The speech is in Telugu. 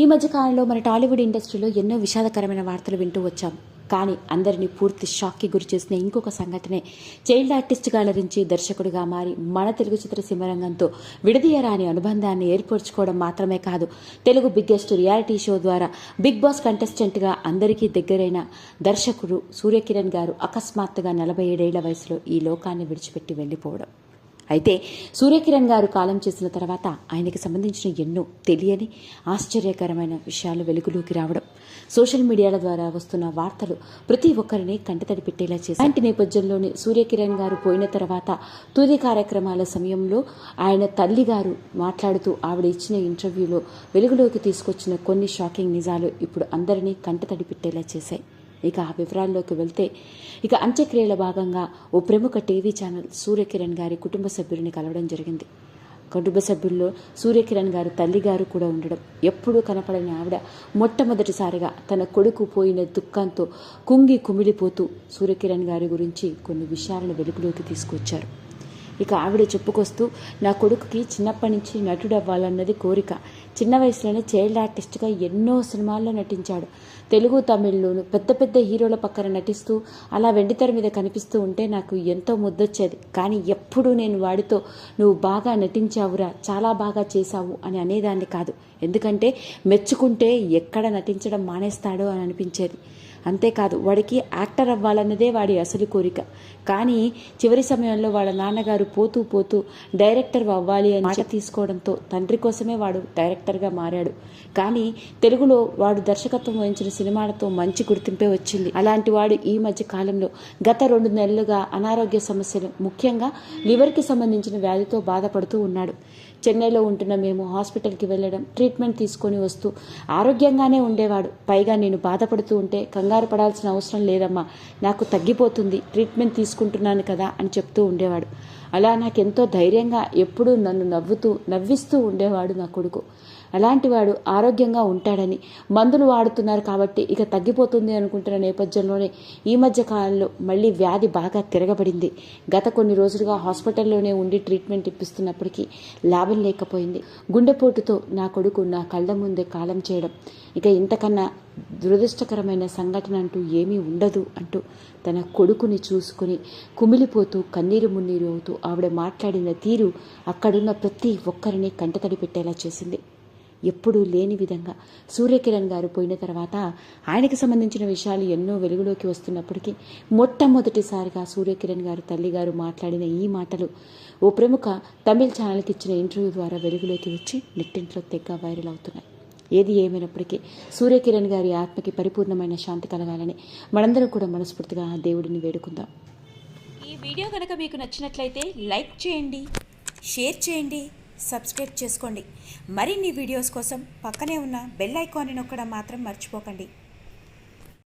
ఈ మధ్య కాలంలో మన టాలీవుడ్ ఇండస్ట్రీలో ఎన్నో విషాదకరమైన వార్తలు వింటూ వచ్చాం. కానీ అందరినీ పూర్తి షాక్కి గురి చేసిన ఇంకొక సంఘటనే చైల్డ్ ఆర్టిస్ట్గా అలరించి దర్శకుడిగా మారి మన తెలుగు చిత్రసీమ రంగంతో విడదీయరాని అనుబంధాన్ని ఏర్పరచుకోవడం మాత్రమే కాదు తెలుగు బిగ్గెస్ట్ రియాలిటీ షో ద్వారా బిగ్ బాస్ కంటెస్టెంట్గా అందరికీ దగ్గరైన దర్శకుడు సూర్యకిరణ్ గారు అకస్మాత్తుగా నలభై ఏడేళ్ళ వయసులో ఈ లోకాన్ని విడిచిపెట్టి వెళ్ళిపోవడం. అయితే సూర్యకిరణ్ గారు కాలం చేసిన తర్వాత ఆయనకి సంబంధించిన ఎన్నో తెలియని ఆశ్చర్యకరమైన విషయాలు వెలుగులోకి రావడం సోషల్ మీడియాల ద్వారా వస్తున్న వార్తలు ప్రతి ఒక్కరిని కంటతడి పెట్టేలా చేశాయి. అలాంటి నేపథ్యంలోనే సూర్యకిరణ్ గారు పోయిన తర్వాత తుది కార్యక్రమాల సమయంలో ఆయన తల్లి గారు మాట్లాడుతూ ఆవిడ ఇచ్చిన ఇంటర్వ్యూలో వెలుగులోకి తీసుకొచ్చిన కొన్ని షాకింగ్ నిజాలు ఇప్పుడు అందరినీ కంటతడి పెట్టేలా చేశాయి. ఇక ఆ వివరాల్లోకి వెళ్తే ఇక అంత్యక్రియల భాగంగా ఓ ప్రముఖ టీవీ ఛానల్ సూర్యకిరణ్ గారి కుటుంబ సభ్యుడిని కలవడం జరిగింది. కుటుంబ సభ్యుల్లో సూర్యకిరణ్ గారు తల్లిగారు కూడా ఉండడం ఎప్పుడూ కనపడని ఆవిడ మొట్టమొదటిసారిగా తన కొడుకు పోయిన దుఃఖంతో కుంగి కుమిలిపోతూ సూర్యకిరణ్ గారి గురించి కొన్ని విషయాలను వెలుగులోకి తీసుకొచ్చారు. ఇక ఆవిడ చెప్పుకొస్తూ నా కొడుకుకి చిన్నప్పటి నుంచి నటుడు అవ్వాలన్నది కోరిక. చిన్న వయసులోనే చైల్డ్ ఆర్టిస్ట్గా ఎన్నో సినిమాల్లో నటించాడు. తెలుగు తమిళ్ళోను పెద్ద పెద్ద హీరోల పక్కన నటిస్తూ అలా వెండితెర మీద కనిపిస్తూ ఉంటే నాకు ఎంతో ముద్దొచ్చేది. కానీ ఎప్పుడూ నేను వాడితో నువ్వు బాగా నటించావురా చాలా బాగా చేశావు అని అనేదాన్ని కాదు. ఎందుకంటే మెచ్చుకుంటే ఎక్కడ నటించడం మానేస్తాడో అని అనిపించేది. అంతేకాదు వాడికి యాక్టర్ అవ్వాలన్నదే వాడి అసలు కోరిక. కానీ చివరి సమయంలో వాళ్ళ నాన్నగారు పోతూ పోతూ డైరెక్టర్ అవ్వాలి అని మాట తీసుకోవడంతో తండ్రి కోసమే వాడు డైరెక్టర్గా మారాడు. కానీ తెలుగులో వాడు దర్శకత్వం వహించిన సినిమాలతో మంచి గుర్తింపే వచ్చింది. అలాంటి వాడు ఈ మధ్య కాలంలో గత రెండు నెలలుగా అనారోగ్య సమస్యలు ముఖ్యంగా లివర్కి సంబంధించిన వ్యాధితో బాధపడుతూ ఉన్నాడు. చెన్నైలో ఉంటున్న మేము హాస్పిటల్కి వెళ్ళడం ట్రీట్మెంట్ తీసుకొని వస్తూ ఆరోగ్యంగానే ఉండేవాడు. పైగా నేను బాధపడుతూ ఉంటే కంగారు పడాల్సిన అవసరం లేదమ్మా నాకు తగ్గిపోతుంది ట్రీట్మెంట్ తీసుకుంటున్నాను కదా అని చెప్తూ ఉండేవాడు. అలా నాకెంతో ధైర్యంగా ఎప్పుడూ నన్ను నవ్వుతూ నవ్విస్తూ ఉండేవాడు నా కొడుకు. అలాంటి వాడు ఆరోగ్యంగా ఉంటాడని మందులు వాడుతున్నారు కాబట్టి ఇక తగ్గిపోతుంది అనుకుంటున్న నేపథ్యంలోనే ఈ మధ్య కాలంలో మళ్ళీ వ్యాధి బాగా తిరగబడింది. గత కొన్ని రోజులుగా హాస్పిటల్లోనే ఉండి ట్రీట్మెంట్ ఇప్పిస్తున్నప్పటికీ లాభం లేకపోయింది. గుండెపోటుతో నా కొడుకు నా కళ్ళ ముందే కాలం చేయడం. ఇక ఇంతకన్నా దురదృష్టకరమైన సంఘటన అంటూ ఏమీ ఉండదు అంటూ తన కొడుకుని చూసుకుని కుమిలిపోతూ కన్నీరు మున్నీరు అవుతూ ఆవిడ మాట్లాడిన తీరు అక్కడున్న ప్రతి ఒక్కరిని కంటతడి పెట్టేలా చేసింది. ఎప్పుడూ లేని విధంగా సూర్యకిరణ్ గారు పోయిన తర్వాత ఆయనకి సంబంధించిన విషయాలు ఎన్నో వెలుగులోకి వస్తున్నప్పటికీ మొట్టమొదటిసారిగా సూర్యకిరణ్ గారు తల్లి గారు మాట్లాడిన ఈ మాటలు ఓ ప్రముఖ తమిళ్ ఛానల్కి ఇచ్చిన ఇంటర్వ్యూ ద్వారా వెలుగులోకి వచ్చి నెట్టింట్లో తెగ వైరల్ అవుతున్నాయి. ఏది ఏమైనప్పటికీ సూర్యకిరణ్ గారి ఆత్మకి పరిపూర్ణమైన శాంతి కలగాలని మనందరం కూడా మనస్ఫూర్తిగా ఆ దేవుడిని వేడుకుందాం. ఈ వీడియో కనుక మీకు నచ్చినట్లయితే లైక్ చేయండి షేర్ చేయండి సబ్స్క్రైబ్ చేసుకోండి. మరిన్ని వీడియోస్ కోసం పక్కనే ఉన్న బెల్ ఐకాన్ని నొక్కడం మాత్రం మర్చిపోకండి.